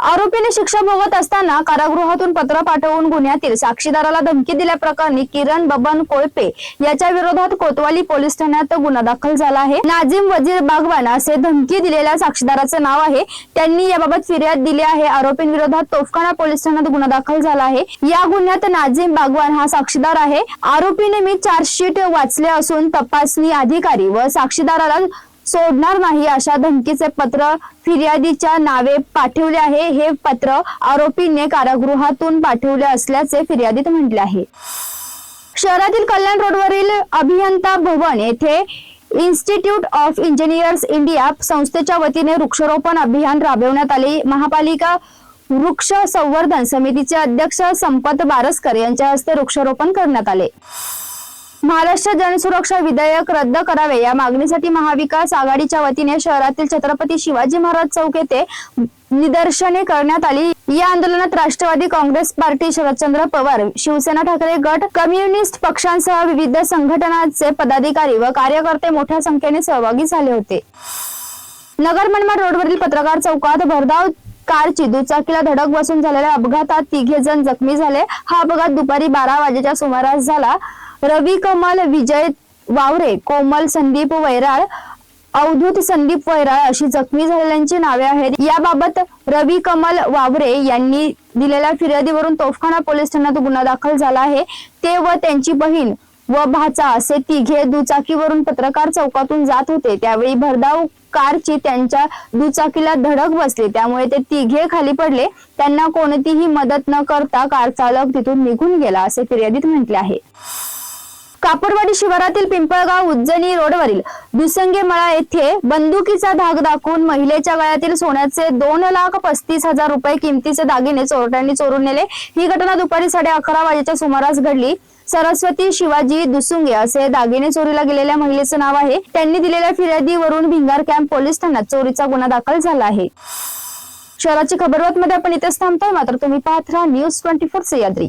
आरोपीने शिक्षा भोगत असताना कारागृहातून पत्र पाठवून गुन्ह्यातील साक्षीदाराला धमकी दिल्याप्रकरणी किरण बबन कोळपे याच्या विरोधात कोतवाली पोलीस ठाण्यात गुन्हा दाखल झाला आहे. नाझीम वजीर बागवान असे धमकी दिलेल्या साक्षीदाराचे नाव आहे. त्यांनी याबाबत फिर्याद दिली आहे. आरोपींविरोधात तोफखाना पोलीस ठाण्यात गुन्हा दाखल झाला आहे. या गुन्ह्यात नाझीम बागवान हा साक्षीदार आहे. आरोपीने मी चार्जशीट वाचले असून तपासणी अधिकारी व साक्षीदाराला सोडणार नाही अशा धमकीचे पत्र फिर्यादीच्या नावे पाठवले आहे. हे पत्र आरोपीने कारागृहातून पाठवले असल्याचे फिर्यादीत म्हटले आहे. शहरातील कल्याण रोडवरील अभियंता भवन येथे इन्स्टिट्यूट ऑफ इंजिनियर्स इंडिया संस्थेच्या वतीने वृक्षारोपण अभियान राबवण्यात आले. महापालिका वृक्ष संवर्धन समितीचे अध्यक्ष संपत बारसकर यांच्या हस्ते वृक्षारोपण करण्यात आले. महाराष्ट्र जनसुरक्षा विधेयक रद्द करावे. या मागणीसाठी महाविकास आघाडीच्या वतीने शहरातील छत्रपती शिवाजी महाराज चौक येथे निदर्शने करण्यात आली. या आंदोलनात राष्ट्रवादी काँग्रेस पार्टी शरदचंद्र पवार शिवसेना ठाकरे गट कम्युनिस्ट पक्षांसह विविध संघटनांचे पदाधिकारी व कार्यकर्ते मोठ्या संख्येने सहभागी झाले होते. नगर मनमाड रोडवरील पत्रकार चौकात भरधाव कारची दुचाकीला धडक बसून झालेल्या अपघातात तिघे जण जखमी झाले. हा अपघात दुपारी बारा वाजेच्या सुमारास झाला. रवी कमल विजय वावरे कोमल संदीप वैराळ अवधूत संदीप वैराळ अशी जखमी झालेल्यांची नावे आहेत. याबाबत रवी कमल वावरे यांनी दिलेल्या फिर्यादीवरून तोफखाना पोलीस ठाण्यात गुन्हा दाखल झाला आहे. ते व त्यांची बहीण व भाचा असे तिघे दुचाकीवरून पत्रकार चौकातून जात होते. त्यावेळी भरधाव कारची त्यांच्या दुचाकीला धडक बसली. त्यामुळे ते तिघे खाली पडले. त्यांना कोणतीही मदत न करता कार चालक तिथून निघून गेला असे फिर्यादीत म्हटले आहे. कापडवाडी शिवारातील पिंपळगाव उज्जनी रोडवरील दुसंगे मळा येथे बंदुकीचा धाक दाखवून महिलेच्या गळ्यातील सोन्याचे दोन लाख पस्तीस हजार रुपये किमतीचे दागिने चोरट्यांनी चोरून नेले. ही घटना दुपारी साडे अकरा वाजेच्या सुमारास घडली. सरस्वती शिवाजी दुसुंगे असे दागिने चोरीला गेलेल्या महिलेचं नाव आहे. त्यांनी दिलेल्या फिर्यादीवरून भिंगार कॅम्प पोलीस ठाण्यात चोरीचा गुन्हा दाखल झाला आहे. शहराची खबरवत मध्ये आपण इथेच थांबतोय. मात्र तुम्ही पाहत राहा न्यूज ट्वेंटी फोर सह्याद्री